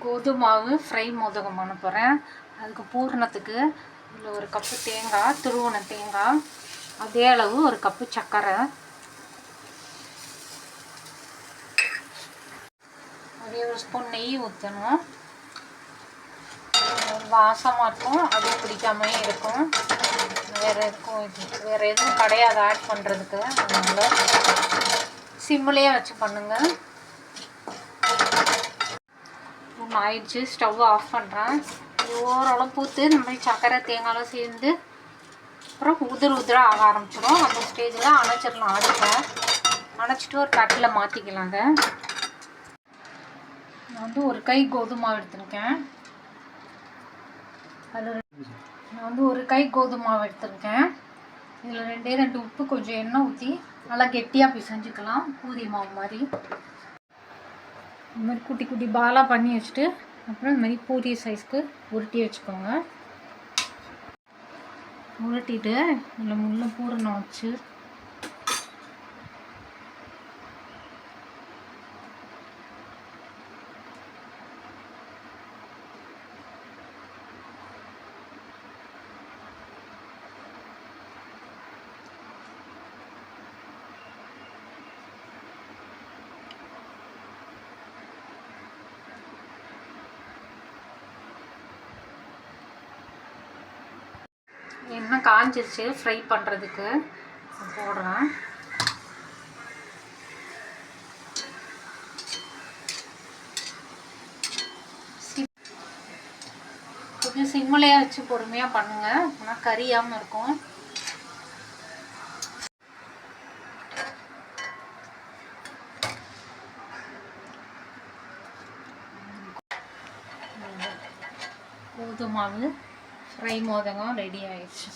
கோதுமாவு fry மோதகம் பண்ண போகிறேன் அதுக்கு பூரணத்துக்கு இதில் ஒரு கப்பு தேங்காய் துருவன தேங்காய் அதே அளவு ஒரு கப்பு சர்க்கரை அதே ஒரு ஸ்பூன் நெய் ஊற்றணும் வாசமாக இருக்கும் அதே பிடிக்காமே இருக்கும். வேறு எதுக்கும் இது வேறு எதுவும் கிடையாது ஆட் பண்ணுறதுக்கு அதனால் சிம்மிலே வச்சு பண்ணுங்கள் ஒன்று ஆயிடுச்சு ஸ்டவ் ஆஃப் பண்ணுறேன் இது ஓரளவு பூத்து இந்த மாதிரி சக்கரை தேங்காயெலாம் சேர்ந்து அப்புறம் உதிர் உதிராக ஆக ஆரம்பிச்சிடும். அந்த ஸ்டேஜில் அணைச்சிடலாம் அடுப்பை. அணைச்சிட்டு ஒரு தட்டில் மாற்றிக்கலாங்க நான் வந்து ஒரு கை கோதுமை எடுத்திருக்கேன். அதில் நான் வந்து ஒரு கை கோதுமை எடுத்திருக்கேன். இதில் ரெண்டே ரெண்டு உப்பு கொஞ்சம் எண்ணெய் ஊற்றி நல்லா கெட்டியாக பிசைஞ்சுக்கலாம். பூரி மாவு மாதிரி. இந்த மாதிரி குட்டி குட்டி பாலாக பண்ணி வச்சுட்டு அப்புறம் இந்த மாதிரி பூரி சைஸ்க்கு உருட்டி வச்சுக்கோங்க. உருட்டிட்டு இதில் முள்ள பூரணம் வச்சு எண்ணெய் காஞ்சிருச்சு ஃப்ரை பண்ணுறதுக்கு போடுறேன். கொஞ்சம் சிம்மலையாக வச்சு பொறுமையாக பண்ணுங்கள் ஆனால் கறியாமல் இருக்கும். கோதுமாவு. ஃப்ரை மோதகம் ரெடி ஆயிடுச்சு